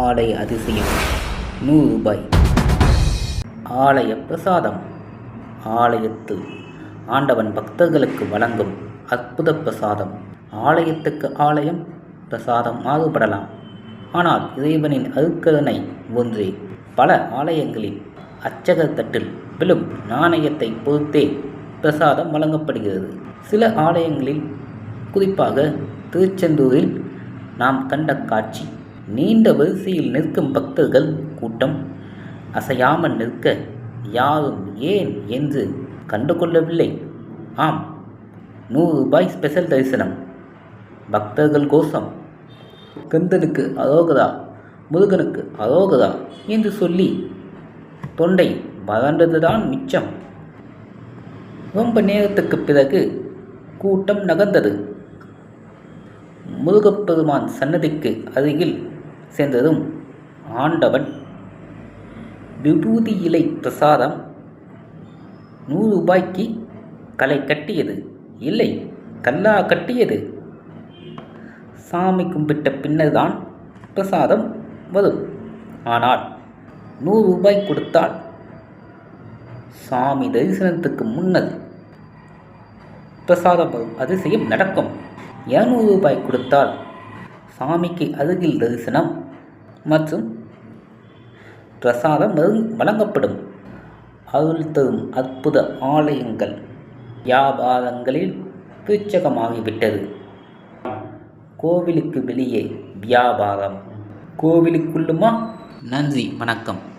ஆலய அதிசயம். நூறு ரூபாய் ஆலய பிரசாதம். ஆலயத்து. ஆண்டவன் பக்தர்களுக்கு வழங்கும் அற்புத பிரசாதம். ஆலயத்துக்கு ஆலயம் பிரசாதம் மாறுபடலாம். ஆனால் இறைவனின் அருக்கருணை ஒன்றே. பல ஆலயங்களில் அச்சகர் தட்டில் விழும் நாணயத்தை பொறுத்தே பிரசாதம் வழங்கப்படுகிறது. சில ஆலயங்களில் குறிப்பாக திருச்செந்தூரில் நாம் கண்ட காட்சி நீண்ட வரிசையில் நிற்கும் பக்தர்கள் கூட்டம் அசையாமல் நிற்க யாரும் ஏன் என்று கண்டுகொள்ளவில்லை. ஆம் நூறு ரூபாய் ஸ்பெஷல் தரிசனம். பக்தர்கள் கோஷம். கந்தனுக்கு அரோகரா முருகனுக்கு அரோகரா என்று சொல்லி தொண்டை வறண்டதுதான் மிச்சம். ரொம்ப நேரத்துக்கு பிறகு கூட்டம் நகர்ந்தது. முருகப்பெருமான் சன்னதிக்கு அருகில் சேர்ந்ததும் ஆண்டவன் விபூதி இலை பிரசாதம் நூறு ரூபாய்க்கு களை கட்டியது. இல்லை கல்லா கட்டியது. சாமி கும்பிட்ட பின்னர்தான் பிரசாதம் வரும். ஆனால் நூறு ரூபாய் கொடுத்தால் சாமி தரிசனத்துக்கு முன்னர் பிரசாதம் வரும். அதிசயம் நடக்கும். இரநூறு ரூபாய் கொடுத்தால் சாமிக்கு அருகில் தரிசனம் மற்றும் பிரசாதம் வழங்கப்படும். அருள் தரும் அற்புத ஆலயங்கள் வியாபாரங்களில் பிச்சகமாகிவிட்டது கோவிலுக்கு வெளியே வியாபாரம். கோவிலுக்குள்ளுமா? நன்றி வணக்கம்.